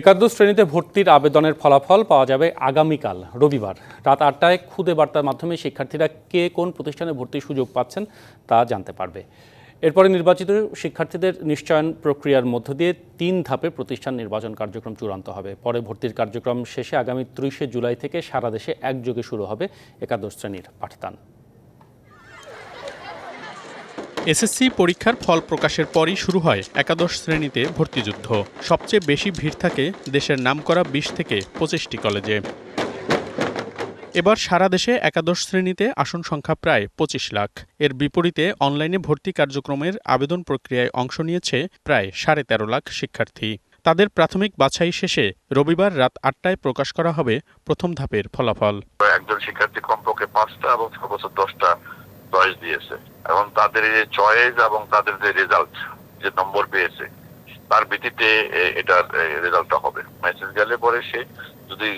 একাদশ শ্রেণীতে ভর্তির আবেদনের ফলাফল পাওয়া যাবে আগামীকাল, রবিবার। রাত আটটায় খুদে বার্তার মাধ্যমে শিক্ষার্থীরা কে কোন প্রতিষ্ঠানে ভর্তির সুযোগ পাচ্ছেন তা জানতে পারবে। এরপরে নির্বাচিত শিক্ষার্থীদের নিশ্চয়ন প্রক্রিয়ার মধ্য দিয়ে তিন ধাপে প্রতিষ্ঠান নির্বাচন কার্যক্রম চূড়ান্ত হবে। পরে ভর্তির কার্যক্রম শেষে আগামী ত্রিশে জুলাই থেকে সারা দেশে একযোগে শুরু হবে একাদশ শ্রেণির পাঠদান। এসএসসি পরীক্ষার ফল প্রকাশের পরই শুরু হয় একাদশ শ্রেণীতে ভর্তিযুদ্ধ সবচেয়ে বেশি ভিড় থাকে দেশের নামকরা বিশ থেকে পঁচিশটি কলেজে। এবার সারা দেশে একাদশ শ্রেণীতে আসন সংখ্যা প্রায় পঁচিশ লাখ। এর বিপরীতে অনলাইনে ভর্তি কার্যক্রমের আবেদন প্রক্রিয়ায় অংশ নিয়েছে প্রায় সাড়ে তেরো লাখ শিক্ষার্থী। তাদের প্রাথমিক বাছাই শেষে রবিবার রাত আটটায় প্রকাশ করা হবে প্রথম ধাপের ফলাফল। একজন শিক্ষার্থী কমপক্ষে পাঁচটা এবং দশটা চয়েস দিয়েছে। এবং তাদের যে চয়েস এবং তাদের যে রেজাল্ট যে নম্বর পেয়েছে, তার ভিত্তিতে এটার রেজাল্টটা হবে। মেসেজ গেলে পরে সে যদি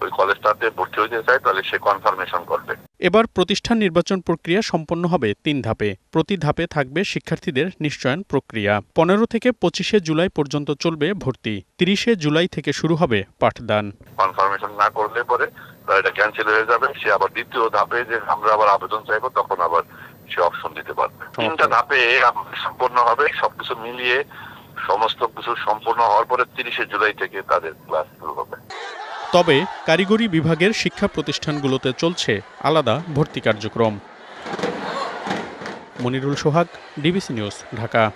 ওই কলেজটাতে ভর্তি হতে চায়, তাহলে সে কনফার্মেশন করবে। এবার প্রতিষ্ঠান নির্বাচন প্রক্রিয়া সম্পন্ন হবে তিন ধাপে। প্রতি ধাপে থাকবে শিক্ষার্থীদের নিশ্চয়ন প্রক্রিয়া। পনেরো থেকে পঁচিশে জুলাই পর্যন্ত চলবে ভর্তি। তিরিশে জুলাই থেকে শুরু হবে পাঠদান। কনফার্মেশন না করলে পরে এটা ক্যান্সেল হয়ে যাবে। সে আবার দ্বিতীয় ধাপে যে আমরা আবার আবেদন চাইব তখন আবার সে অপশন দিতে পারবে। তিনটা ধাপে সম্পন্ন হবে। সবকিছু মিলিয়ে সমস্ত কিছু সম্পূর্ণ হওয়ার পরে তিরিশে জুলাই থেকে তাদের ক্লাস শুরু হবে। তবে কারিগরি বিভাগের শিক্ষা প্রতিষ্ঠানগুলোতে চলছে আলাদা ভর্তি কার্যক্রম। Monirul Sohag DBC news Dhaka.